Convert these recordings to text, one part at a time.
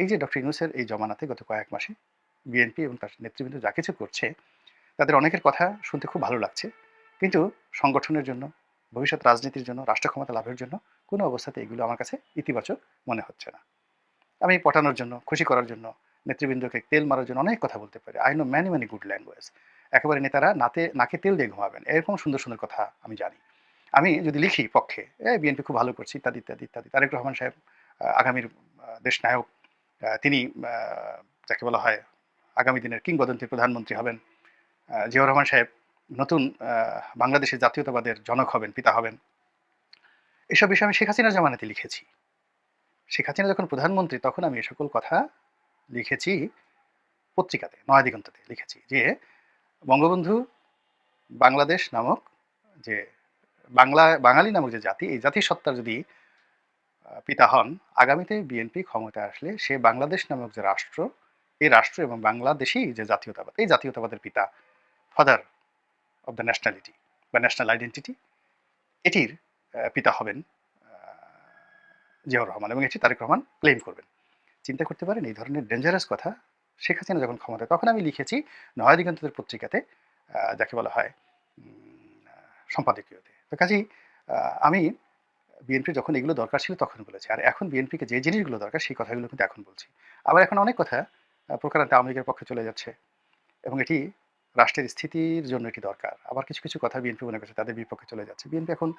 এই যে ডক্টর ইউনুসের এই জমানাতে গত কয়েক মাসে বিএনপি এবং তার নেতৃবৃন্দ যা কিছু করছে, তাদের অনেকের কথা শুনতে খুব ভালো লাগছে। কিন্তু সংগঠনের জন্য, ভবিষ্যৎ রাজনীতির জন্য রাষ্ট্র ক্ষমতা লাভের জন্য কোনো অবস্থাতে এগুলো আমার কাছে ইতিবাচক মনে হচ্ছে না। আমি পটানোর জন্য, খুশি করার জন্য, নেতৃবৃন্দকে তেল মারার জন্য অনেক কথা বলতে পারি। I know many many good language একেবারে নেতারা নাতে, নাকে তেল দিয়ে ঘুমাবেন। এরকম সুন্দর সুন্দর কথা আমি জানি। আমি যদি লিখি পক্ষে এ বিএনপি খুব ভালো করছি, ইত্যাদি ইত্যাদি ইত্যাদি। তারেক রহমান সাহেব আগামীর দেশ নায়ক তিনি যাকে বলা হয় আগামী দিনের কিংবদন্তি প্রধানমন্ত্রী হবেন। জিয়াউর রহমান সাহেব নতুন বাংলাদেশের জাতীয়তাবাদের জনক হবেন, পিতা হবেন। এসব বিষয়ে আমি শেখ হাসিনার জামানাতে লিখেছি। শেখ হাসিনা যখন প্রধানমন্ত্রী, তখন আমি এ সকল কথা লিখেছি পত্রিকাতে নয়াদিগন্ততে লিখেছি যে, বঙ্গবন্ধু বাংলাদেশ নামক যে বাংলা, বাঙালি নামক যে জাতি, এই জাতির সত্তার যদি পিতা হন, আগামীতে বিএনপি ক্ষমতায় আসলে সে বাংলাদেশ নামক যে রাষ্ট্র, এই রাষ্ট্র এবং বাংলাদেশই যে জাতীয়তাবাদ, এই জাতীয়তাবাদের পিতা ফাদার অব দ্য ন্যাশনালিটি বা ন্যাশনাল আইডেন্টিটি এটির পিতা হবেন জিয়াউর রহমান এবং এটি তারেক রহমান ক্লেম করবেন। চিন্তা করতে পারেন, এই ধরনের ডেঞ্জারাস কথা শেখ হাসিনা যখন ক্ষমতায়, তখন আমি লিখেছি নয়াদিগন্তদের পত্রিকাতে যাকে বলা হয় সম্পাদকীয়তে। তো কাজেই আমি বিএনপির যখন এগুলো দরকার ছিল তখন বলেছি। আর এখন বিএনপিকে যে জিনিসগুলো দরকার সেই কথাগুলো কিন্তু এখন বলছি। আবার এখন অনেক কথা আহ, প্রকারান্তে আওয়ামী লীগের পক্ষে চলে যাচ্ছে। এবং এটি রাষ্ট্রের স্থিতির জন্য এটি দরকার। আবার কিছু কিছু কথা বিএনপি মনে করছে তাদের বিপক্ষে চলে যাচ্ছে। বিএনপি এখন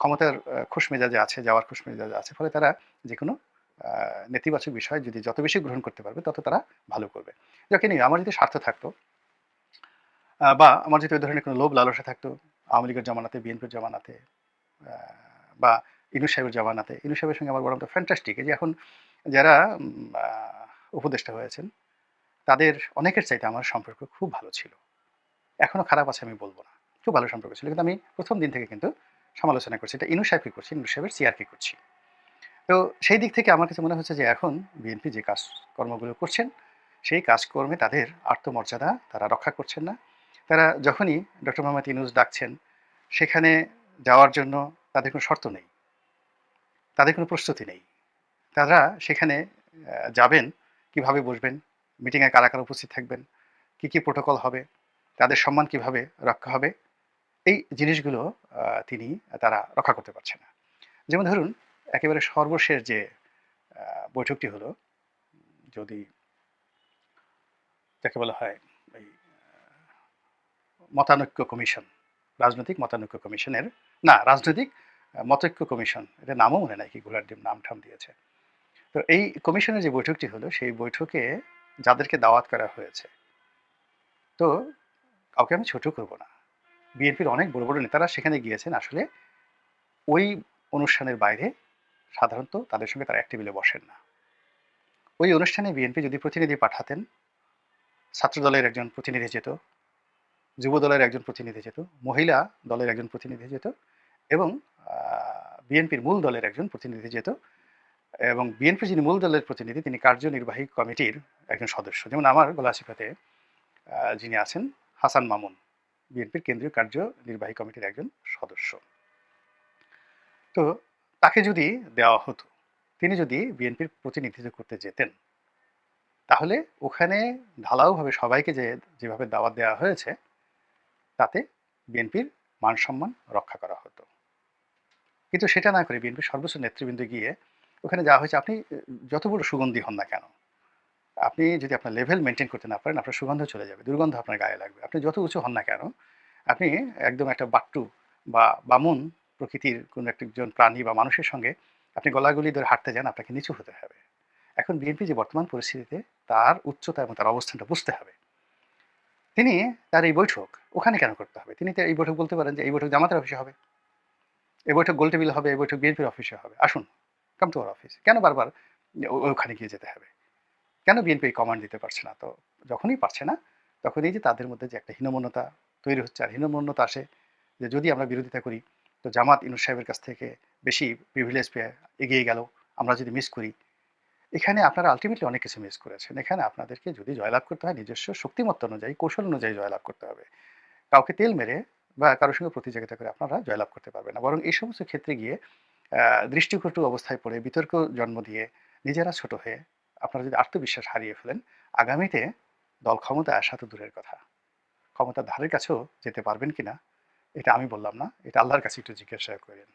ক্ষমতার খুশ মেজাজে আছে যাওয়ার খুশ মেজাজে আছে। ফলে তারা যে কোনো নেতিবাচক বিষয় যদি যত বেশি গ্রহণ করতে পারবে তত তারা ভালো করবে। যাকে নিয়ে আমার যদি স্বার্থ থাকতো বা আমার যদি ওই ধরনের কোনো লোভ লালসা থাকতো আওয়ামী লীগের জমানাতে বিএনপির জমানাতে বা ইনু সাহেবের জমানাতে। ইনু সাহেবের সঙ্গে আমার বরং ফ্যান্টাস্টিক যে এখন যারা উপদেষ্টা হয়েছেন, তাদের অনেকের চাইতে আমার সম্পর্ক খুব ভালো ছিল। এখনও খারাপ আছে আমি বলব না। খুব ভালো সম্পর্ক ছিল। কিন্তু আমি প্রথম দিন থেকে কিন্তু সমালোচনা করছি। এটা ইনু সাহেবকে করছি? ইনু সাহেবের সিআরকে করছি? তো সেই দিক থেকে আমার কাছে মনে হচ্ছে যে এখন বিএনপি যে কাজকর্মগুলো করছেন, সেই কাজকর্মে তাদের আত্মমর্যাদা তারা রক্ষা করছেন না। তারা যখনই ডক্টর মোহাম্মদ ইনুস ডাকছেন, সেখানে যাওয়ার জন্য তাদের কোনো শর্ত নেই। তাদের কোনো প্রস্তুতি নেই। তারা সেখানে যাবেন কীভাবে বসবেন মিটিংয়ে কারা কারা উপস্থিত থাকবেন কি কি প্রোটোকল হবে তাদের সম্মান কীভাবে রক্ষা হবে এই জিনিসগুলো তিনি তারা রক্ষা করতে পারছে না। যেমন ধরুন একেবারে সর্বশেষ যে বৈঠকটি হলো যদি যাকে বলা হয় আহ, মতানৈক্য কমিশন রাজনৈতিক মতানৈক্য কমিশনের না রাজনৈতিক মতৈক্য কমিশন এটা নামও মনে নাই, কি গোলার ডিম নাম ঠাম দিয়েছে। তো এই কমিশনের যে বৈঠকটি হলো, সেই বৈঠকে যাদেরকে দাওয়াত করা হয়েছে, তো কাউকে আমি ছোট করব না। বিএনপির অনেক বড় বড় নেতারা সেখানে গিয়েছেন, আসলে ওই অনুষ্ঠানের বাইরে সাধারণত তাদের সঙ্গে তারা এক টেবিলে বসেন না। ওই অনুষ্ঠানে বিএনপি যদি প্রতিনিধি পাঠাতেন ছাত্র দলের একজন প্রতিনিধি যেত যুব দলের একজন প্রতিনিধি যেত, মহিলা দলের একজন প্রতিনিধি যেত, এবং বিএনপির মূল দলের একজন প্রতিনিধি যেত এবং বিএনপির যিনি মূল দলের প্রতিনিধি তিনি কার্যনির্বাহী কমিটির একজন সদস্য। যেমন আমার গোলাসিফাতে আহ, যিনি আছেন হাসান মামুন বিএনপির কেন্দ্রীয় কার্যনির্বাহী কমিটির একজন সদস্য। তো তাকে যদি দেওয়া হতো তিনি যদি বিএনপির প্রতিনিধিত্ব করতে যেতেন তাহলে ওখানে ঢালাওভাবে সবাইকে যে যেভাবে দাওয়াত দেওয়া হয়েছে তাতে বিএনপির মান সম্মান রক্ষা করা কিন্তু সেটা না করে বিএনপির সর্বোচ্চ নেতৃবৃন্দ গিয়ে ওখানে যাওয়া হয়েছে, আপনি যত বড় সুগন্ধি হন না কেন? আপনি যদি আপনার লেভেল মেনটেন করতে না পারেন, আপনার সুগন্ধ চলে যাবে, দুর্গন্ধ আপনার গায়ে লাগবে। আপনি যত উঁচু হন না কেন, আপনি একদম একটা বাট্টু বা বামুন প্রকৃতির কোনো একজন প্রাণী বা মানুষের সঙ্গে আপনি গলাগলি ধরে হাঁটতে যান, আপনাকে নিচু হতে হবে। এখন বিএনপি যে বর্তমান পরিস্থিতিতে, তার উচ্চতা এবং তার অবস্থানটা বুঝতে হবে। তিনি তার এই বৈঠক ওখানে কেন করতে হবে? তিনি এই বৈঠক বলতে পারেন যে, এই বৈঠক জামাতের অফিসে হবে। এই বৈঠক গোলটেবিল হবে, এই বৈঠক বিএনপির অফিসে হবে। আসুন কাম টু আর অফিস কেন বারবার ওখানে গিয়ে যেতে হবে? কেন বিএনপি কমান্ড দিতে পারছে না? তো যখনই পারছে না তখন এই যে তাদের মধ্যে যে একটা হীনমন্যতা তৈরি হচ্ছে, আর হীনমন্যতা আসে যে যদি আমরা বিরোধিতা করি, তো জামাত ইনুস সাহেবের কাছ থেকে বেশি প্রিভিলেজ পেয়ে এগিয়ে গেল, আমরা যদি মিস করি। এখানে আপনারা আলটিমেটলি অনেক কিছু মিস করেছেন। এখানে আপনাদেরকে যদি জয়লাভ করতে হয়, নিজস্ব শক্তিমত্তা অনুযায়ী, কৌশল অনুযায়ী জয়লাভ করতে হবে। কাউকে তেল মেরে বা কারোর সঙ্গে প্রতিযোগিতা করে আপনারা জয়লাভ করতে পারবেন না। বরং এই সমস্ত ক্ষেত্রে গিয়ে দৃষ্টিকটু অবস্থায় পড়ে, বিতর্ক জন্ম দিয়ে নিজেরা ছোট হয়ে আপনারা যদি আত্মবিশ্বাস হারিয়ে ফেলেন, আগামীতে দল ক্ষমতা আসা তো দূরের কথা। ক্ষমতা ধারের কাছেও যেতে পারবেন কিনা, এটা আমি বললাম না, এটা আল্লাহর কাছে একটু জিজ্ঞাসা করেন।